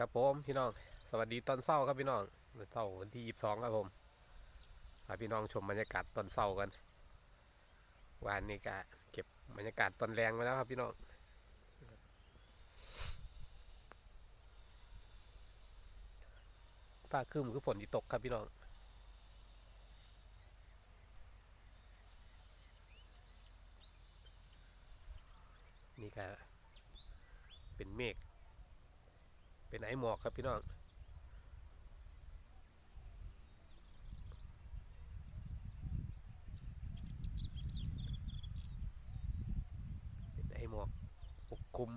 ครับผมพี่น้อง สวัสดีตอนเศร้าครับพี่น้องตอนเศร้าวันที่ยี่สิบสองครับผมพาพี่น้องชมบรรยากาศตอนเศร้ากันวันนี้ก็เก็บบรรยากาศตอนแรงมาแล้วครับพี่น้องฟ้าครึมคือฝนที่ตกครับพี่น้องนี่ก็เป็นเมฆ เป็นไอหมอกครับพี่น้องเป็นไอหมอกปกคลุม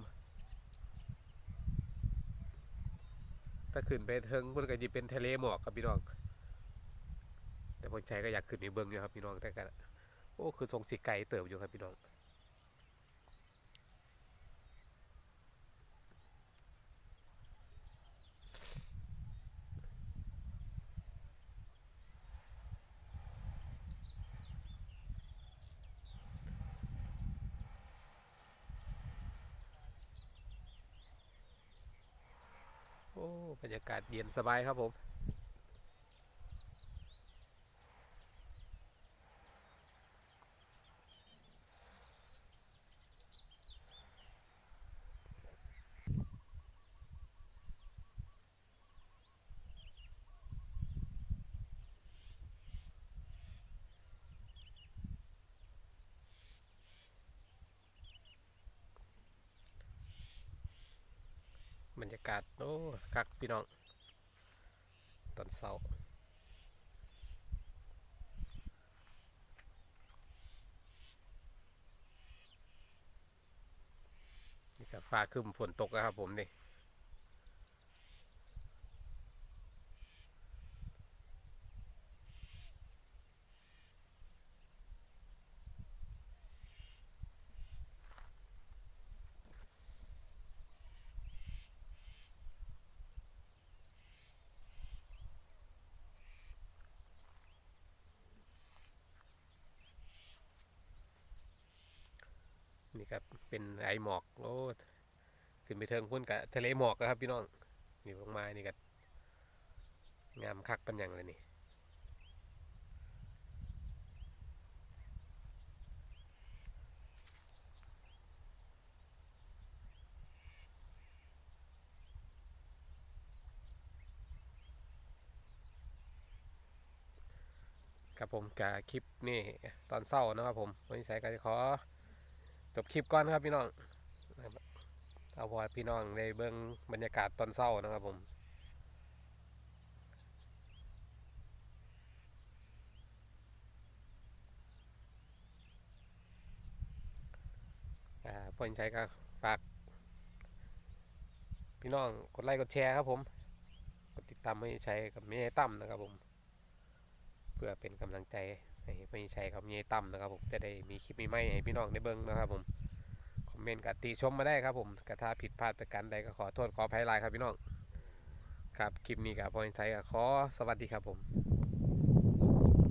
ถ้าขึ้นไปเทิงมันก็จะเป็นทะเลหมอกครับพี่น้อง แต่พอใจก็อยากขึ้นในเบิ้งอยู่ครับพี่น้องแต่ก็โอ้คือทรงสีไก่เติบอยู่ครับพี่น้อง โอ้ บรรยากาศเย็นสบายครับผมากาศโอ้คักพี่น้อง ตอนเสานี่ครับฟ้าคึมฝนตกนะครับผมนี่ นี่ครับเป็นไอหมอกโอ้ขึ้นไปเทิงพุ่นกับทะเลหมอกอะครับพี่น้องนี่ลงมานี่ก็งามคักป็นอย่างเลยนี่ครับผมกับคลิปนี่ตอนเศร้านะครับผมวันนี้ใส่ก็จะขอ จบคลิปก่อนครับพี่น้องเอาพอให้พี่น้องได้เบิ่งบรรยากาศตอนเศร้านะครับผมอ่าพอใช้ก็ฝากพี่น้องกดไลค์กดแชร์ครับผม กดติดตามให้ใช้กับเมย์ตั้มนะครับผม เพื่อเป็นกำลังใจ ให้ไม่ใช่ครับเยตั้มนะครับผมจะได้มีคลิปใหม่ให้พี่น้องได้เบิ่งนะครับผมคอมเมนต์กับติชมมาได้ครับผมกระทาผิดพลาดประการใดก็ขอโทษขออภัยลายครับพี่น้องครับคลิปนี้กับพอยไทยก็ขอสวัสดีครับผม